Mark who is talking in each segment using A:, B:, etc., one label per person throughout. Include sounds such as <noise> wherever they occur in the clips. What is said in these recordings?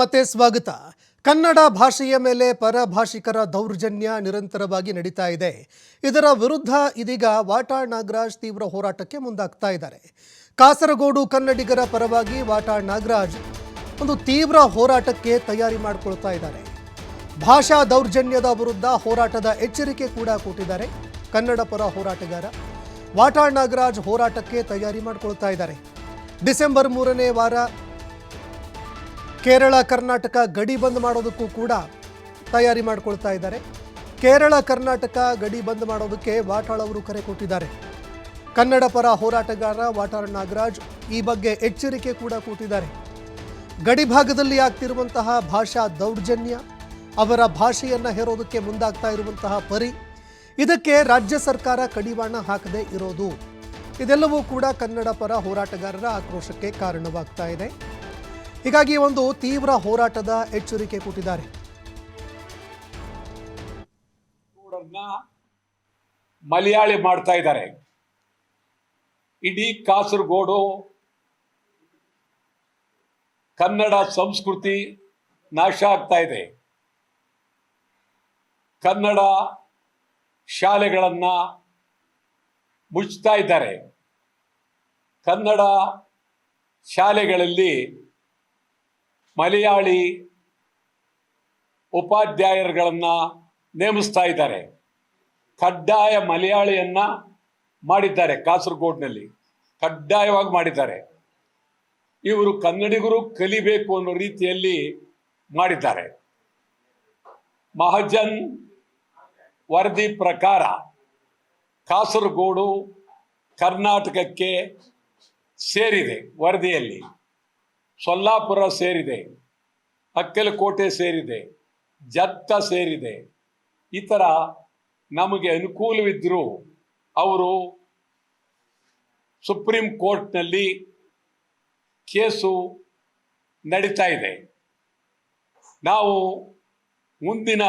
A: ಮತ್ತೆ ಸ್ವಾಗತ. ಕನ್ನಡ ಭಾಷೆಯ ಮೇಲೆ ಪರಭಾಷಿಕರ ದೌರ್ಜನ್ಯ ನಿರಂತರವಾಗಿ ನಡೀತಾ ಇದೆ. ಇದರ ವಿರುದ್ಧ ಇದೀಗ ವಾಟಾಳ್ ನಾಗರಾಜ್ ತೀವ್ರ ಹೋರಾಟಕ್ಕೆ ಮುಂದಾಗ್ತಾ ಇದ್ದಾರೆ. ಕಾಸರಗೋಡು ಕನ್ನಡಿಗರ ಪರವಾಗಿ ವಾಟಾಳ್ ನಾಗರಾಜ್ ಒಂದು ತೀವ್ರ ಹೋರಾಟಕ್ಕೆ ತಯಾರಿ ಮಾಡಿಕೊಳ್ತಾ ಇದ್ದಾರೆ. ಭಾಷಾ ದೌರ್ಜನ್ಯದ ವಿರುದ್ಧ ಹೋರಾಟದ ಎಚ್ಚರಿಕೆ ಕೂಡ ಕೊಟ್ಟಿದ್ದಾರೆ ಕನ್ನಡ ಪರ ಹೋರಾಟಗಾರ. ವಾಟಾಳ್ ನಾಗರಾಜ್ ಹೋರಾಟಕ್ಕೆ ತಯಾರಿ ಮಾಡಿಕೊಳ್ತಾ ಇದ್ದಾರೆ. ಡಿಸೆಂಬರ್ ಮೂರನೇ ವಾರ ಕೇರಳ, ಕರ್ನಾಟಕ ಗಡಿ ಬಂದ್ ಮಾಡೋದಕ್ಕೂ ಕೂಡ ತಯಾರಿ ಮಾಡ್ಕೊಳ್ತಾ ಇದ್ದಾರೆ. ಕೇರಳ, ಕರ್ನಾಟಕ ಗಡಿ ಬಂದ್ ಮಾಡೋದಕ್ಕೆ ವಾಟಾಳ್ ಅವರು ಕರೆ ಕೊಟ್ಟಿದ್ದಾರೆ. ಕನ್ನಡ ಪರ ಹೋರಾಟಗಾರ ವಾಟಾಳ್ ನಾಗರಾಜ್ ಈ ಬಗ್ಗೆ ಎಚ್ಚರಿಕೆ ಕೂಡ ಕೊಟ್ಟಿದ್ದಾರೆ ಗಡಿ ಭಾಗದಲ್ಲಿ ಆಗ್ತಿರುವಂತಹ ಭಾಷಾ ದೌರ್ಜನ್ಯ, ಅವರ ಭಾಷೆಯನ್ನು ಹೇರೋದಕ್ಕೆ ಮುಂದಾಗ್ತಾ ಇರುವಂತಹ ಪರಿ, ಇದಕ್ಕೆ ರಾಜ್ಯ ಸರ್ಕಾರ ಕಡಿವಾಣ ಹಾಕದೇ ಇರೋದು. ಇದೆಲ್ಲವೂ ಕೂಡ ಕನ್ನಡ ಪರ ಹೋರಾಟಗಾರರ ಆಕ್ರೋಶಕ್ಕೆ ಕಾರಣವಾಗ್ತಾ ಇದೆ. ಹೀಗಾಗಿ ಒಂದು ತೀವ್ರ ಹೋರಾಟದ ಎಚ್ಚರಿಕೆ ಕೊಟ್ಟಿದ್ದಾರೆ.
B: ಮಲಯಾಳಿ ಮಾಡ್ತಾ ಇದ್ದಾರೆ. ಇಡೀ ಕಾಸರಗೋಡು ಕನ್ನಡ ಸಂಸ್ಕೃತಿ ನಾಶ ಆಗ್ತಾ ಇದೆ. ಕನ್ನಡ ಶಾಲೆಗಳನ್ನು ಮುಚ್ತಾ ಇದ್ದಾರೆ. ಕನ್ನಡ ಶಾಲೆಗಳಲ್ಲಿ ಮಲಯಾಳಿ ಉಪಾಧ್ಯಾಯರುಗಳನ್ನು ನೇಮಿಸ್ತಾ ಇದ್ದಾರೆ. ಕಡ್ಡಾಯ ಮಲಯಾಳಿಯನ್ನು ಮಾಡಿದ್ದಾರೆ ಕಾಸರಗೋಡ್ನಲ್ಲಿ. ಕಡ್ಡಾಯವಾಗಿ ಮಾಡಿದ್ದಾರೆ. ಇವರು ಕನ್ನಡಿಗರು ಕಲಿಬೇಕು ಅನ್ನೋ ರೀತಿಯಲ್ಲಿ ಮಾಡಿದ್ದಾರೆ. ಮಹಜನ್ ವರದಿ ಪ್ರಕಾರ ಕಾಸರಗೋಡು ಕರ್ನಾಟಕಕ್ಕೆ ಸೇರಿದೆ ವರದಿಯಲ್ಲಿ. ಸೊಲ್ಲಾಪುರ ಸೇರಿದೆ, ಅಕ್ಕಲಕೋಟೆ ಸೇರಿದೆ, ಜತ್ತ ಸೇರಿದೆ. ಈ ಥರ ನಮಗೆ ಅನುಕೂಲವಿದ್ದರೂ ಅವರು ಸುಪ್ರೀಂ ಕೋರ್ಟ್ನಲ್ಲಿ ಕೇಸು ನಡೀತಾ ಇದೆ. ನಾವು ಮುಂದಿನ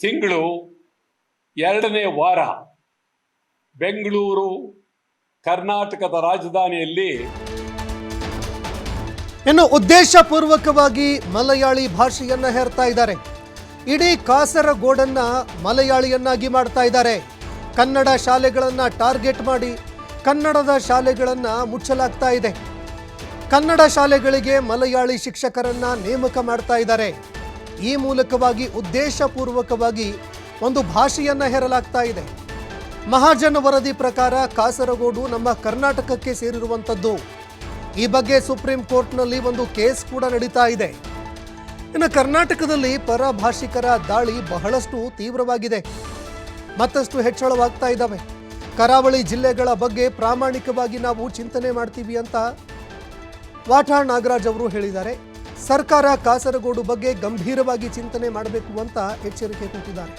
B: ತಿಂಗಳು ಎರಡನೇ ವಾರ ಬೆಂಗಳೂರು, ಕರ್ನಾಟಕದ ರಾಜಧಾನಿಯಲ್ಲಿ
A: ಇನ್ನು ಉದ್ದೇಶಪೂರ್ವಕವಾಗಿ ಮಲಯಾಳಿ ಭಾಷೆಯನ್ನ ಹೇರ್ತಾ ಇದ್ದಾರೆ. ಇಡೀ ಕಾಸರಗೋಡನ್ನ ಮಲಯಾಳಿಯನ್ನಾಗಿ ಮಾಡ್ತಾ ಇದ್ದಾರೆ. ಕನ್ನಡ ಶಾಲೆಗಳನ್ನ ಟಾರ್ಗೆಟ್ ಮಾಡಿ ಕನ್ನಡದ ಶಾಲೆಗಳನ್ನ ಮುಚ್ಚಲಾಗ್ತಾ ಇದೆ. ಕನ್ನಡ ಶಾಲೆಗಳಿಗೆ ಮಲಯಾಳಿ ಶಿಕ್ಷಕರನ್ನ ನೇಮಕ ಮಾಡ್ತಾ ಇದ್ದಾರೆ. ಈ ಮೂಲಕವಾಗಿ ಉದ್ದೇಶಪೂರ್ವಕವಾಗಿ ಒಂದು ಭಾಷೆಯನ್ನ ಹೇರಲಾಗ್ತಾ ಇದೆ. ಮಹಾಜನ ವರದಿ ಪ್ರಕಾರ ಕಾಸರಗೋಡು ನಮ್ಮ ಕರ್ನಾಟಕಕ್ಕೆ ಸೇರಿರುವಂಥದ್ದು ಈ ಬಗ್ಗೆ ಸುಪ್ರೀಂ ಕೋರ್ಟ್ನಲ್ಲಿ ಒಂದು ಕೇಸ್ ಕೂಡ ನಡೀತಾ ಇದೆ. ಇನ್ನು ಕರ್ನಾಟಕದಲ್ಲಿ ಪರಭಾಷಿಕರ ದಾಳಿ ಬಹಳಷ್ಟು ತೀವ್ರವಾಗಿದೆ. ಮತ್ತಷ್ಟು ಹೆಚ್ಚಳವಾಗ್ತಾ ಇದ್ದಾವೆ ಕರಾವಳಿ ಜಿಲ್ಲೆಗಳ ಬಗ್ಗೆ ಪ್ರಾಮಾಣಿಕವಾಗಿ ನಾವು ಚಿಂತನೆ ಮಾಡ್ತೀವಿ ಅಂತ ವಾಟಾಳ್ ನಾಗರಾಜ್ ಅವರು ಹೇಳಿದ್ದಾರೆ. ಸರ್ಕಾರ ಕಾಸರಗೋಡು ಬಗ್ಗೆ ಗಂಭೀರವಾಗಿ ಚಿಂತನೆ ಮಾಡಬೇಕು ಅಂತ ಎಚ್ಚರಿಕೆ ಕೊಟ್ಟಿದ್ದಾರೆ.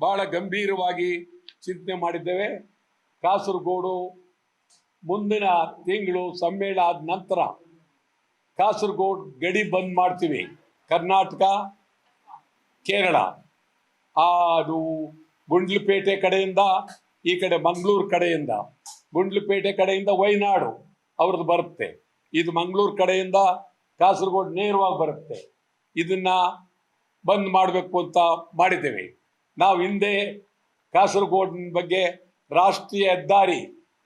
B: ಬಹಳ ಗಂಭೀರವಾಗಿ ಚಿಂತನೆ ಮಾಡಿದ್ದೇವೆ. ಕಾಸರಗೋಡು ಮುಂದಿನ ತಿಂಗಳು ಸಮ್ಮೇಳನ ಆದ ನಂತರ ಕಾಸರಗೋಡು ಗಡಿ ಬಂದ್ ಮಾಡ್ತೀವಿ. ಕರ್ನಾಟಕ, ಕೇರಳ. ಅದು ಗುಂಡ್ಲುಪೇಟೆ ಕಡೆಯಿಂದ, ಈ ಕಡೆ ಮಂಗಳೂರು ಕಡೆಯಿಂದ. ಗುಂಡ್ಲುಪೇಟೆ ಕಡೆಯಿಂದ ವೈನಾಡು ಅವ್ರದ್ದು ಬರುತ್ತೆ. ಇದು ಮಂಗಳೂರು ಕಡೆಯಿಂದ ಕಾಸರಗೋಡು ನೇರವಾಗಿ ಬರುತ್ತೆ. ಇದನ್ನ ಬಂದ್ ಮಾಡಬೇಕು ಅಂತ ಮಾಡಿದ್ದೇವೆ. ನಾವು ಹಿಂದೆ ಕಾಸರಗೋಡಿನ ಬಗ್ಗೆ ರಾಷ್ಟ್ರೀಯ ಹೆದ್ದಾರಿ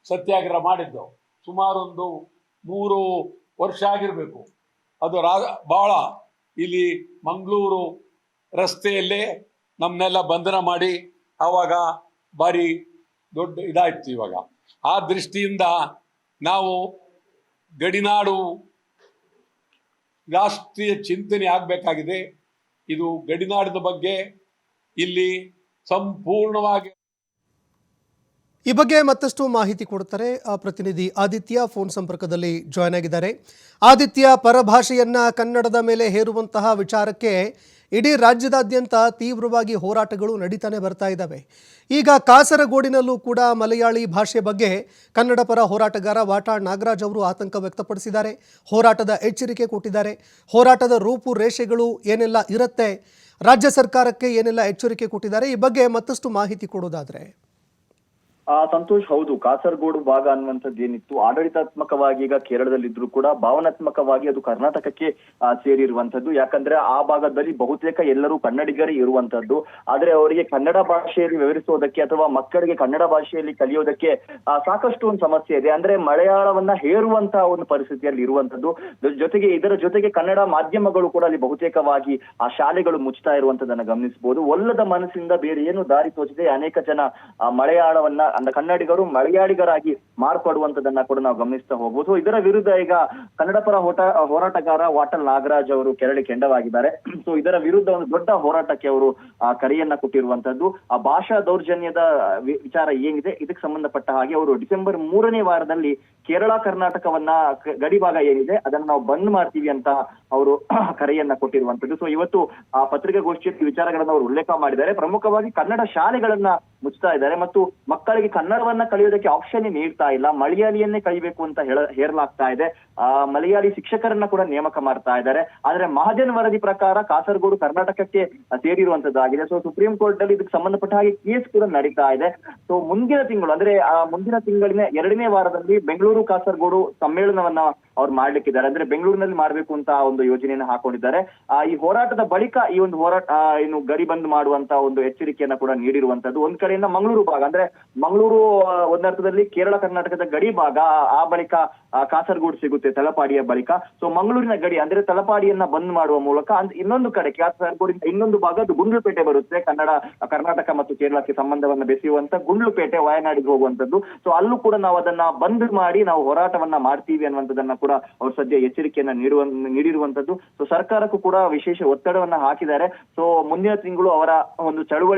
B: ಸತ್ಯಾಗ್ರಹ ಮಾಡಿದ್ದು. ಸುಮಾರು ಒಂದು ಮೂರು ವರ್ಷ ಆಗಿರಬೇಕು. ಅದು ರಾ ಬಹಳ ಇಲ್ಲಿ ಮಂಗಳೂರು ರಸ್ತೆಯಲ್ಲೇ ನಮ್ಮನ್ನೆಲ್ಲ ಬಂಧನ ಮಾಡಿ ಆವಾಗ ಭಾರಿ ದೊಡ್ಡ ಇದಾಯಿತು ಇವಾಗ. ಆ ದೃಷ್ಟಿಯಿಂದ ನಾವು ಗಡಿನಾಡು ರಾಷ್ಟ್ರೀಯ ಚಿಂತನೆ ಆಗಬೇಕಾಗಿದೆ. ಇದು ಗಡಿನಾಡಿನ ಬಗ್ಗೆ ಇಲ್ಲಿ ಸಂಪೂರ್ಣವಾಗಿ
A: ಈ ಬಗ್ಗೆ ಮತ್ತಷ್ಟು ಮಾಹಿತಿ ಕೊಡ್ತಾರೆ ಪ್ರತಿನಿಧಿ ಆದಿತ್ಯ. ಫೋನ್ ಸಂಪರ್ಕದಲ್ಲಿ ಜಾಯ್ನ್ ಆಗಿದ್ದಾರೆ. ಆದಿತ್ಯ ಪರಭಾಷೆಯನ್ನ ಕನ್ನಡದ ಮೇಲೆ ಹೇರುವಂತಹ ವಿಚಾರಕ್ಕೆ ಇಡೀ ರಾಜ್ಯದಾದ್ಯಂತ ತೀವ್ರವಾಗಿ ಹೋರಾಟಗಳು ನಡೀತಾನೆ ಬರ್ತಾ ಇದ್ದಾವೆ. ಈಗ ಕಾಸರಗೋಡಿನಲ್ಲೂ ಕೂಡ ಮಲಯಾಳಿ ಭಾಷೆ ಬಗ್ಗೆ ಕನ್ನಡ ಪರ ಹೋರಾಟಗಾರ ವಾಟಾಳ್ ನಾಗರಾಜ್ ಅವರು ಆತಂಕ ವ್ಯಕ್ತಪಡಿಸಿದ್ದಾರೆ. ಹೋರಾಟದ ಎಚ್ಚರಿಕೆ ಕೊಟ್ಟಿದ್ದಾರೆ. ಹೋರಾಟದ ರೂಪುರೇಷೆಗಳು ಏನೆಲ್ಲ ಇರುತ್ತೆ, ರಾಜ್ಯ ಸರ್ಕಾರಕ್ಕೆ ಏನೆಲ್ಲ ಎಚ್ಚರಿಕೆ ಕೊಟ್ಟಿದ್ದಾರೆ, ಈ ಬಗ್ಗೆ ಮತ್ತಷ್ಟು ಮಾಹಿತಿ ಕೊಡೋದಾದ್ರೆ.
C: ಸಂತೋಷ್ ಹೌದು ಕಾಸರಗೋಡು ಭಾಗ ಅನ್ನುವಂಥದ್ದು ಏನಿತ್ತು ಆಡಳಿತಾತ್ಮಕವಾಗಿ ಈಗ ಕೇರಳದಲ್ಲಿದ್ರು ಕೂಡ ಭಾವನಾತ್ಮಕವಾಗಿ ಅದು ಕರ್ನಾಟಕಕ್ಕೆ ಸೇರಿರುವಂತದ್ದು ಯಾಕಂದ್ರೆ ಆ ಭಾಗದಲ್ಲಿ ಬಹುತೇಕ ಎಲ್ಲರೂ ಕನ್ನಡಿಗರೇ ಇರುವಂತದ್ದು ಆದ್ರೆ ಅವರಿಗೆ ಕನ್ನಡ ಭಾಷೆಯಲ್ಲಿ ವಿವರಿಸೋದಕ್ಕೆ ಅಥವಾ ಮಕ್ಕಳಿಗೆ ಕನ್ನಡ ಭಾಷೆಯಲ್ಲಿ ಕಲಿಯೋದಕ್ಕೆ ಆ, ಸಾಕಷ್ಟು ಒಂದು ಸಮಸ್ಯೆ ಇದೆ. ಅಂದ್ರೆ ಮಲಯಾಳವನ್ನ ಹೇರುವಂತಹ ಒಂದು ಪರಿಸ್ಥಿತಿಯಲ್ಲಿ ಇರುವಂತದ್ದು ಜೊತೆಗೆ ಇದರ ಜೊತೆಗೆ ಕನ್ನಡ ಮಾಧ್ಯಮಗಳು ಕೂಡ ಅಲ್ಲಿ ಬಹುತೇಕವಾಗಿ ಆ ಶಾಲೆಗಳು ಮುಚ್ಚುತ್ತಾ ಇರುವಂತದನ್ನ ಗಮನಿಸಬಹುದು ಒಲ್ಲದ ಮನಸ್ಸಿಂದ ಬೇರೆ ಏನು ದಾರಿ ತೋಚಿದೆ ಅನೇಕ ಜನ ಆ, ಮಲಯಾಳವನ್ನ ಅಂದ್ರೆ ಕನ್ನಡಿಗರು ಮಲಯಾಳಿಗರಾಗಿ ಮಾರ್ಪಡುವಂತದನ್ನ ಕೂಡ ನಾವು ಗಮನಿಸ್ತಾ ಹೋಗ್ಬೋದು. ಇದರ ವಿರುದ್ಧ ಈಗ ಕನ್ನಡ ಪರ ಹೋಟ ಹೋರಾಟಗಾರ ವಾಟಲ್ ನಾಗರಾಜ್ ಅವರು ಕೆರಳಿ ಕೆಂಡವಾಗಿದ್ದಾರೆ. ಸೊ ಇದರ ವಿರುದ್ಧ ಒಂದು ದೊಡ್ಡ ಹೋರಾಟಕ್ಕೆ ಅವರು ಆ, ಕರೆಯನ್ನ ಕೊಟ್ಟಿರುವಂತದ್ದು ಆ ಭಾಷಾ ದೌರ್ಜನ್ಯದ ವಿಚಾರ ಏನಿದೆ ಇದಕ್ಕೆ ಸಂಬಂಧಪಟ್ಟ ಹಾಗೆ ಅವರು ಡಿಸೆಂಬರ್ ಮೂರನೇ ವಾರದಲ್ಲಿ ಕೇರಳ, ಕರ್ನಾಟಕವನ್ನ ಗಡಿ ಭಾಗ ಏನಿದೆ, ಅದನ್ನ ನಾವು ಬಂದ್ ಮಾಡ್ತೀವಿ ಅಂತ ಅವರು <clears throat> ಕರೆಯನ್ನ ಕೊಟ್ಟಿರುವಂತದ್ದು ಸೊ ಇವತ್ತು ಆ ಪತ್ರಿಕಾಗೋಷ್ಠಿಯಲ್ಲಿ ವಿಚಾರಗಳನ್ನು ಅವರು ಉಲ್ಲೇಖ ಮಾಡಿದ್ದಾರೆ. ಪ್ರಮುಖವಾಗಿ ಕನ್ನಡ ಶಾಲೆಗಳನ್ನ ಮುಚ್ತಾ ಇದ್ದಾರೆ ಮತ್ತು ಮಕ್ಕಳಿಗೆ ಕನ್ನಡವನ್ನ ಕಲಿಯೋದಕ್ಕೆ ಆಪ್ಷನ್ ನೀಡ್ತಾ ಇಲ್ಲ. ಮಲಯಾಳಿಯನ್ನೇ ಕಲಿಬೇಕು ಅಂತ ಹೇಳ, ಹೇರಲಾಗ್ತಾ ಇದೆ. ಆ ಮಲಯಾಳಿ ಶಿಕ್ಷಕರನ್ನ ಕೂಡ ನೇಮಕ ಮಾಡ್ತಾ ಇದ್ದಾರೆ. ಆದ್ರೆ ಮಹಾಜನ್ ವರದಿ ಪ್ರಕಾರ ಕಾಸರಗೋಡು, ಕರ್ನಾಟಕಕ್ಕೆ ಸೇರಿರುವಂತದ್ದಾಗಿದೆ ಸೊ ಸುಪ್ರೀಂ ಕೋರ್ಟ್ ಅಲ್ಲಿ ಇದಕ್ಕೆ ಸಂಬಂಧಪಟ್ಟ ಹಾಗೆ ಕೇಸ್ ಕೂಡ ನಡೀತಾ ಇದೆ. ಸೊ ಮುಂದಿನ ತಿಂಗಳು, ಅಂದ್ರೆ ಮುಂದಿನ ತಿಂಗಳಿನ ಎರಡನೇ ವಾರದಲ್ಲಿ ಬೆಂಗಳೂರು ಕಾಸರಗೋಡು ಸಮ್ಮೇಳನವನ್ನ ಅವ್ರು ಮಾಡ್ಲಿಕ್ಕಿದ್ದಾರೆ. ಅಂದ್ರೆ ಬೆಂಗಳೂರಿನಲ್ಲಿ ಮಾಡ್ಬೇಕು ಅಂತ ಒಂದು ಯೋಜನೆಯನ್ನ ಹಾಕೊಂಡಿದ್ದಾರೆ. ಆ, ಈ ಹೋರಾಟದ ಬಳಿಕ ಈ ಒಂದು ಹೋರಾಟ ಏನು ಗಡಿ ಬಂದ್ ಮಾಡುವಂತ ಒಂದು ಎಚ್ಚರಿಕೆಯನ್ನ ಕೂಡ ನೀಡಿರುವಂತದ್ದು. ಒಂದ್ ಕಡೆಯಿಂದ ಮಂಗಳೂರು ಭಾಗ. ಅಂದ್ರೆ ಮಂಗಳೂರು ಒಂದರ್ಥದಲ್ಲಿ ಕೇರಳ, ಕರ್ನಾಟಕದ ಗಡಿ ಭಾಗ. ಆ- ಬಳಿಕ ಕಾಸರಗೋಡು ಸಿಗುತ್ತೆ ತಲಪಾಡಿಯ ಬಳಿಕ. ಸೊ ಮಂಗಳೂರಿನ ಗಡಿ ಅಂದ್ರೆ ತಲಪಾಡಿಯನ್ನ ಬಂದ್ ಮಾಡುವ ಮೂಲಕ ಇನ್ನೊಂದು ಕಡೆ ಕಾಸರಗೋಡಿನ ಇನ್ನೊಂದು ಭಾಗ ಅದು ಗುಂಡ್ಲುಪೇಟೆ ಬರುತ್ತೆ. ಕನ್ನಡ, ಕರ್ನಾಟಕ ಮತ್ತು ಕೇರಳಕ್ಕೆ ಸಂಬಂಧವನ್ನ ಬೆಸೆಯುವಂತ ಗುಂಡ್ಲುಪೇಟೆ, ವಯನಾಡಿಗೆ ಹೋಗುವಂತದ್ದು ಸೊ ಅಲ್ಲೂ ಕೂಡ ನಾವು ಅದನ್ನ ಬಂದ್ ಮಾಡಿ ನಾವು ಹೋರಾಟವನ್ನ ಮಾಡ್ತೀವಿ ಅನ್ನುವಂಥದ್ದನ್ನ ಕೂಡ ಅವ್ರು ಸದ್ಯ ಎಚ್ಚರಿಕೆಯನ್ನ ನೀಡುವ ನೀಡಿರುವಂತದ್ದು ಸೊ ಸರ್ಕಾರಕ್ಕೂ ಕೂಡ ವಿಶೇಷ ಒತ್ತಡವನ್ನ ಹಾಕಿದ್ದಾರೆ. ಸೊ ಮುಂದಿನ ತಿಂಗಳು ಅವರ ಒಂದು ಚಳುವಳಿ